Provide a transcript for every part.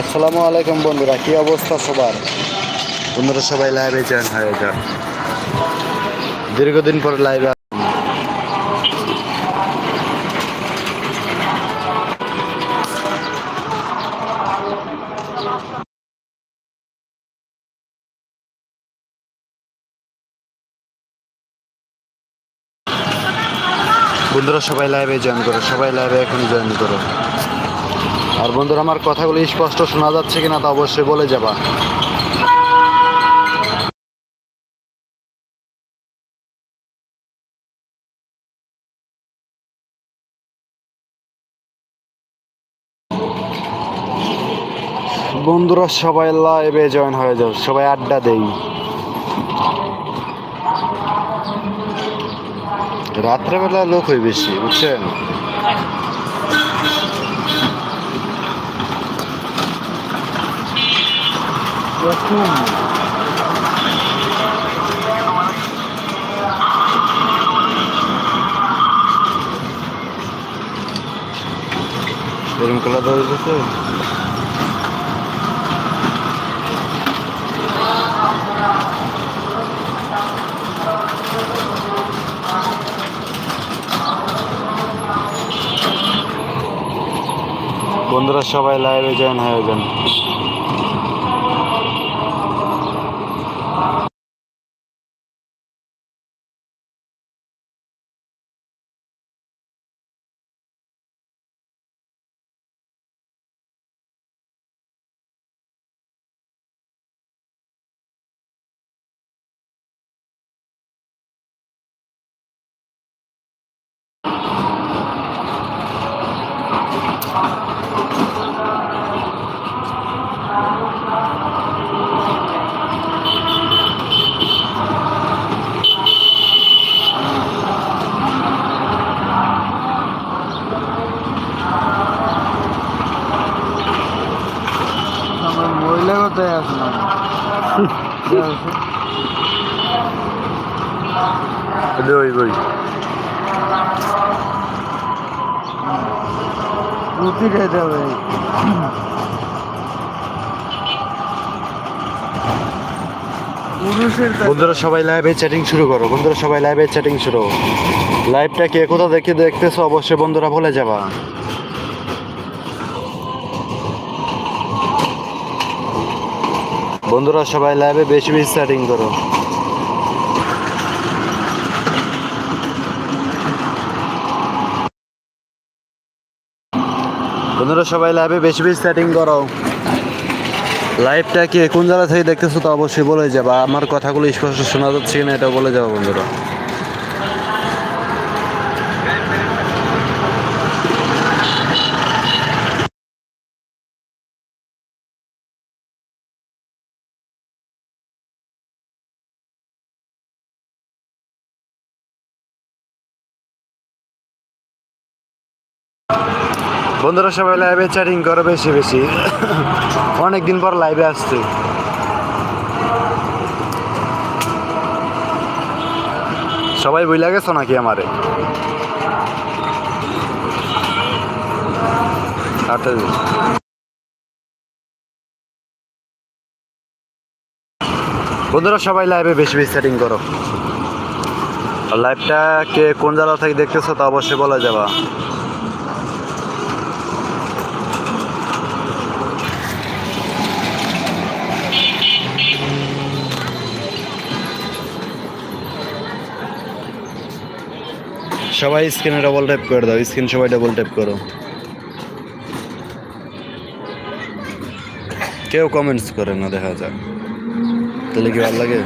আসসালামু আলাইকুম বন্ধুরা, কি অবস্থা সবার? বন্ধুরা সবাই লাইভে জয়েন হয়ে যান দীর্ঘদিন পরে লাইভে বন্ধুরা সবাই লাইভে জয়েন করো, সবাই লাইভে এখন জয়েন করো। আর বন্ধুরা, আমার কথাগুলো স্পষ্ট শোনা যাচ্ছে কিনা তা অবশ্যই বলে যাবা। বন্ধুরা, সবাই লাইভে জয়েন হয়ে যাও, সবাই আড্ডা দেই। রাত্রেবেলা লোক হয় বেশি, বুঝছেন? এরকম খেলা দেওয়া হয়েছে বন্ধুরা সবাই লাইভে জয়েন হয়ে যান আমার মহিলা কোথায় আসলাম ওই বই পুঁতি খেতে হবে বন্ধুরা সবাই লাইভে চ্যাটিং শুরু করো। বন্ধুরা সবাই লাইভে চ্যাটিং শুরু লাইভটা কে কোথা দেখে দেখতেছো? অবশ্যই বন্ধুরা বলে যাবা। বন্ধুরা সবাই লাইভে বেশি বেশি স্টার্টিং করো। বন্ধুরা সবাই লাইভে বেশি বেশি স্টার্টিং করো। লাইভটা কি, কোন জায়গা থেকে দেখতেছো তো অবশ্যই বলে যাবা। আমার কথাগুলো স্পষ্ট শোনা যাচ্ছে কিনা এটা বলে যাব বন্ধুরা। বন্ধুরা সবাই লাইভে চ্যাটিং করো বেশি বেশি। অনেকদিন পর লাইভে আসছে। সবাই বইলা গেছো নাকি আমারে? আচ্ছা। বন্ধুরা সবাই লাইভে বেশি বেশি সেটিং করো। লাইভটা কে কোন জায়গা থেকে দেখতেছো তা অবশ্যই বলা যাবা। সবাই স্ক্রিনে ডবল ট্যাপ করে দাও, স্ক্রিন সবাই ডবল ট্যাপ করো। কেউ কমেন্টস করে না, দেখা যাক। তাহলে কি ভালো লাগে?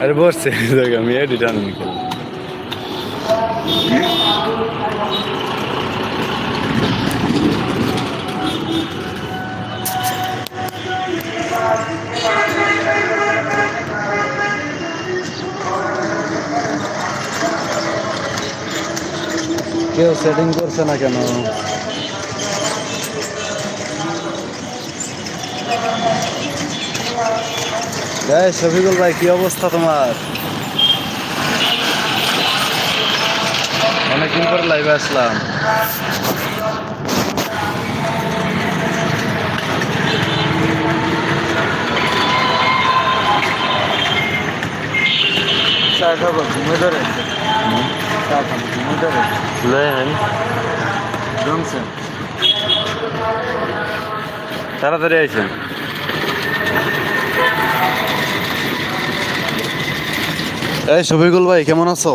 আরে বসছে দেখ আমি এডিট আনি কেউ সেটিং করছে না কেন? এই শফিকুল ভাই কি অবস্থা তোমার? অনেকদিন পর লাইভে আসলাম। চা খাব ঘুমে ধরে চা খাব ঘুমে ধরে জমছেন তাড়াতাড়ি আইছেন এই শফিকুল ভাই কেমন আছো?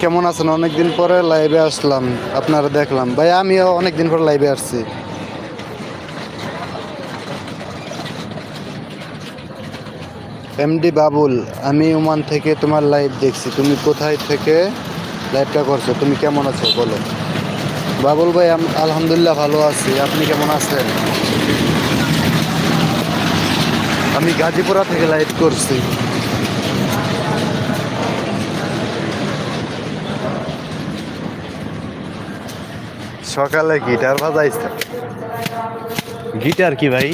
কেমন আছেন? অনেকদিন পরে লাইভে আসলাম। আপনারা দেখলাম। ভাই, আমিও অনেকদিন পরে লাইভে আসছি। এমডি বাবুল, আমি ওমান থেকে তোমার লাইভ দেখছি। তুমি কোথায় থেকে লাইভটা করছ? তুমি কেমন আছো? বলো। বাবুল ভাই আলহামদুলিল্লাহ ভালো আছি। আপনি কেমন আছেন? আমি গাজীপুরা থেকে লাইভ করছি। সকালে গিটার বাজাইছে। গিটার কি ভাই?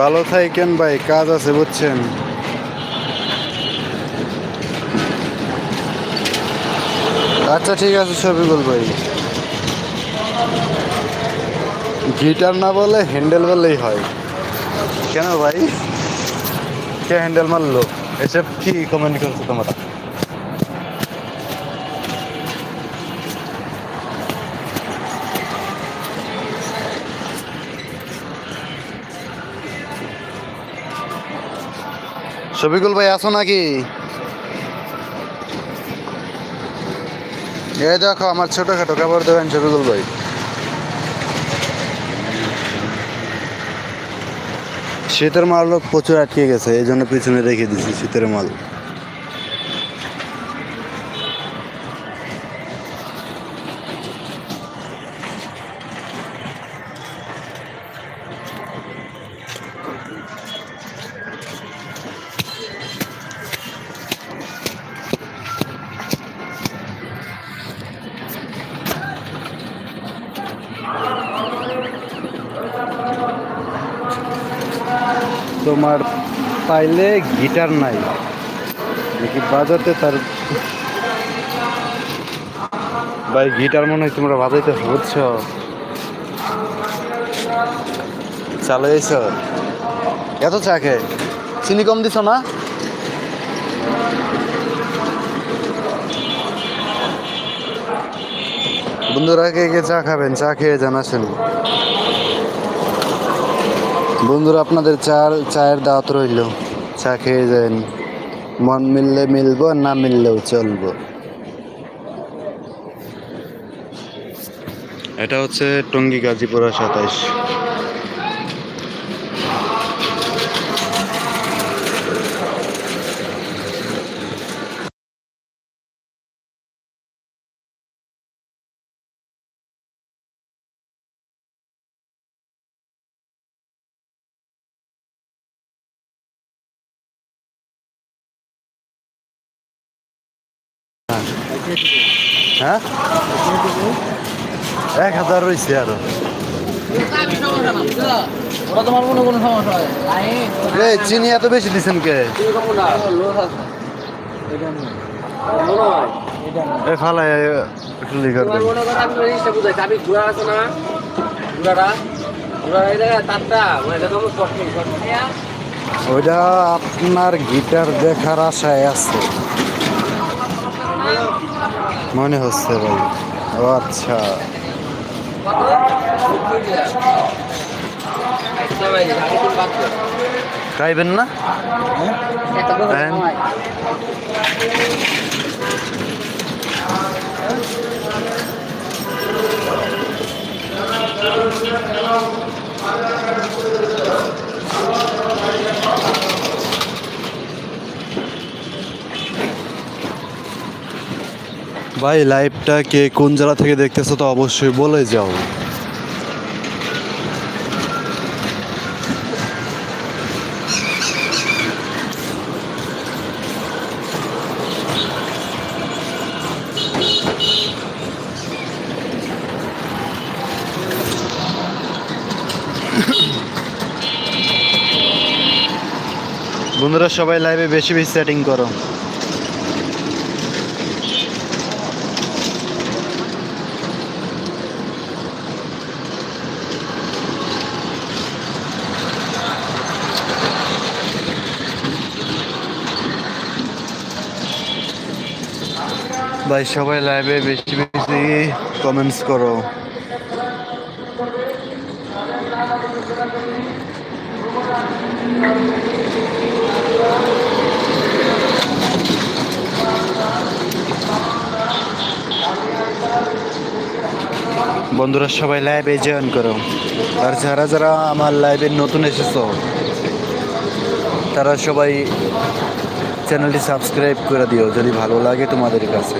ভালো থাকেন ভাই কাজ আছে বুঝছেন। আচ্ছা ঠিক আছে শফিকুল ভাই। গিটার না বলে হ্যান্ডেল বললেই হয়। কেন ভাই? কে হ্যান্ডেল মারলো? এসব কি কমেন্ট করছ তোমরা? শফিকুল ভাই, আছো নাকি? এই দেখো, আমার ছোটখাটো কাপড় দেবেন শফিকুল ভাই। শীতের মাল প্রচুর আটকে গেছে এই জন্য পিছনে রেখে দিছি শীতের মাল। তোমার পাইলে গিটার নাই। দেখি বাজাতে তার ভাই, গিটার মনে হয় তোমরা বাজাইতে চালু এস এত চা খেয়ে চিনি কম দিছ না? বন্ধুরা, কে কে চা খাবেন? চা খেয়ে জানাছেন বন্ধুরা, আপনাদের চার চায়ের দাওয়াত রইল। চা খেয়ে যান। মন মিললে মিলবো, না মিললেও চলব। এটা হচ্ছে টঙ্গী গাজীপুরা সাতাইশ। হ্যাঁ? এক হাজার রয়েছে আরও। চিনি এত বেশি দিছেন কে? ওইটা আপনার গিটার দেখার আশায় আছে। মনে হচ্ছে ভাই। ও আচ্ছা। খাইবেন না? দেন। ভাই লাইভটা কে কোন জেলা থেকে দেখতেছো তো অবশ্যই বলে যাও। বন্ধুরা, সবাই লাইভে বেশি বেশি সেটিং করো। ভাই, সবাই লাইভে বেশি বেশি কমেন্টস করো। বন্ধুরা, সবাই লাইভে জয়েন করো। আর যারা যারা আমার লাইভে নতুন এসেছ, তারা সবাই চ্যানেলটি সাবস্ক্রাইব করে দিও, যদি ভালো লাগে তোমাদের কাছে।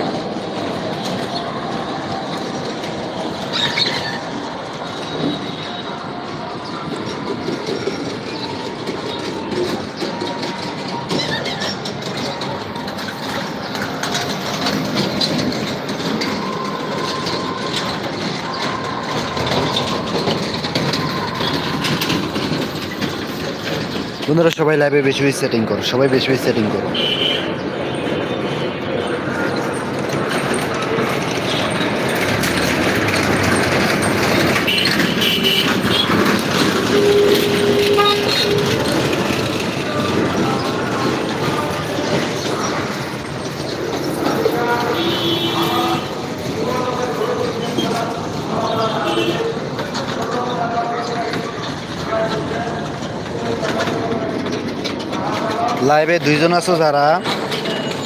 বন্ধুরা সবাই লাইভে বেশি বেশি সেটিং করো সবাই বেশি বেশি সেটিং করো। লাইভে দুইজন আছো যারা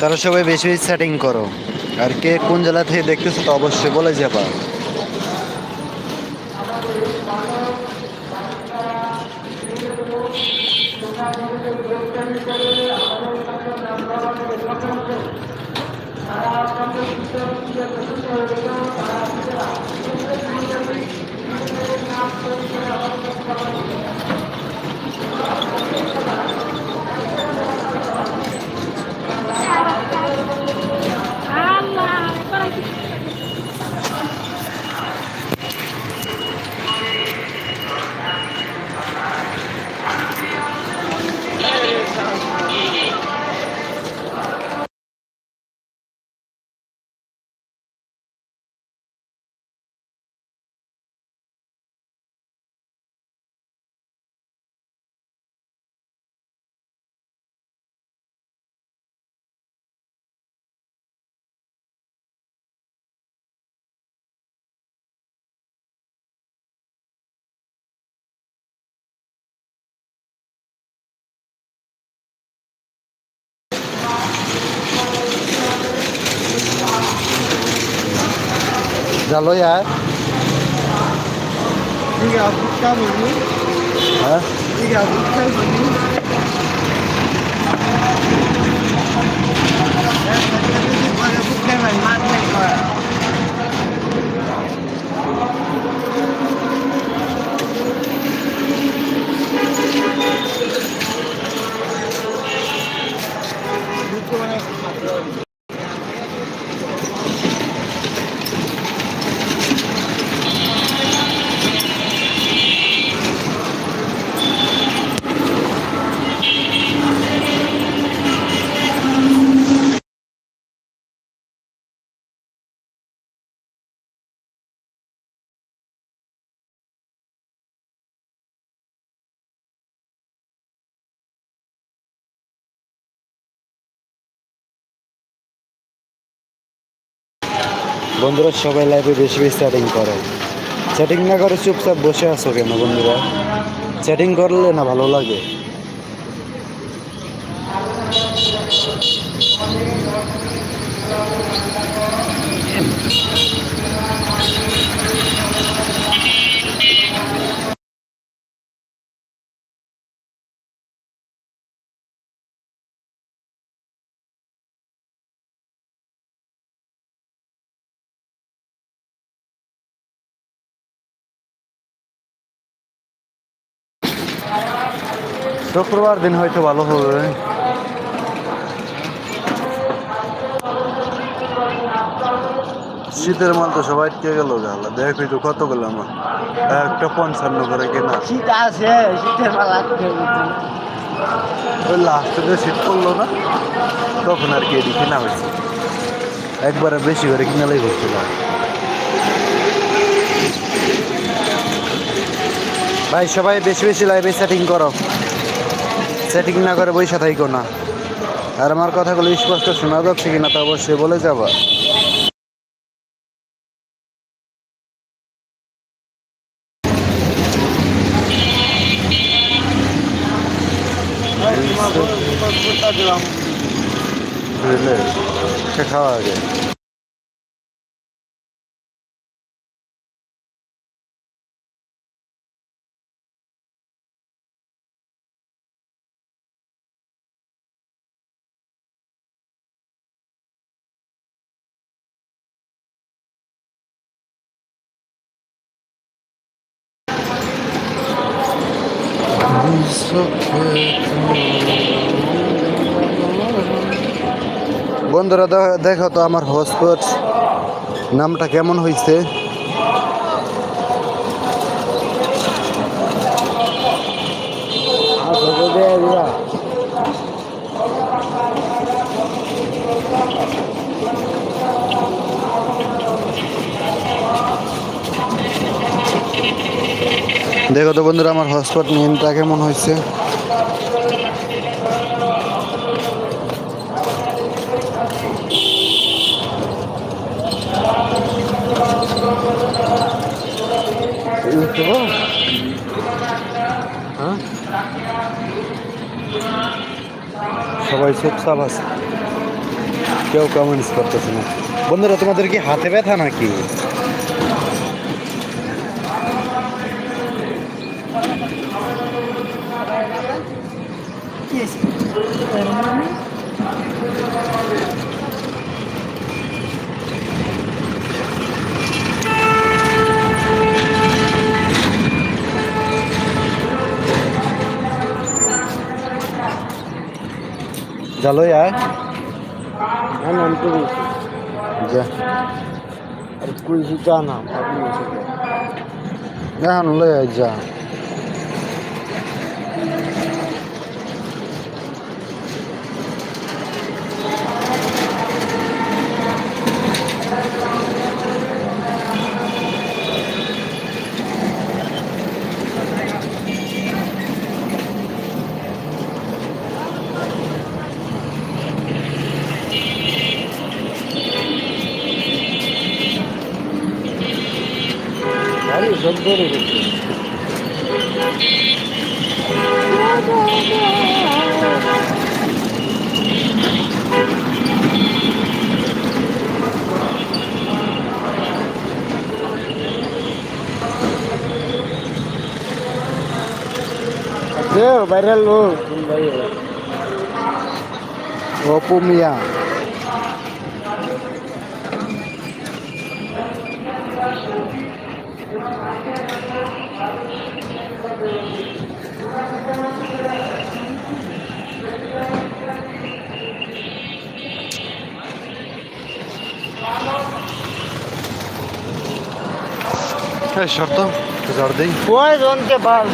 তারা সবাই বেশি বেশি সেটিং করো। আর কে কোন জেলা থেকে দেখতেছো তো অবশ্যই বলে যাবা। Allah, Dạ lối hả? Đi gà cũng cao một miếng. Hả? Đi gà cũng cao một miếng. বন্ধুরা সবাই লাইফে বেশি বেশি চ্যাটিং করে। চ্যাটিং না করে চুপচাপ বসে আছো কেন বন্ধুরা? চ্যাটিং করলে না ভালো লাগে? শুক্রবার দিন হয়তো ভালো হবে। শীতের মাল তো সবাই কে গেল গালা দেখবি তো কত গেল আমার। একটা পঞ্চান্ন করে কেনা। শীত আছে শীতের মাল ওই লাস্টে যে শীত পড়ল না তখন আর কি এদিকে কেনা হয়েছে। একবারে বেশি করে কিনালেই হচ্ছিল ভাই সবাই বেশি বেশি লাইভে সেটিং করো। সেটিং না করে বৈশা থাইকো না আর আমার কথাগুলো স্পষ্ট শোনা যাচ্ছে কিনা তা অবশ্যই বলে যাবা খাওয়া আগে বন্ধুরা দেখো তো আমার হসপট নামটা কেমন হয়েছে দেখো তো বন্ধুরা, আমার হটস্পট নেমটা কেমন হয়েছে হ্যাঁ? সবাই চুপচাপ আছে। কেউ কমেন্টস করতেছে না। বন্ধুরা, তোমাদের কি হাতে ব্যথা নাকি? জালো আয়। নাম তো যা। আর কুইছি জানা আপনি এখন লই আয় যা ভারী সব ধরে গেছে লোক বাইরে অপু মিয়া এই একটু ঝড় দিই? ওই জনকে আমি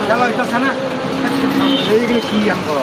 খেলা হইতেছে না এইগুলো কি আম করো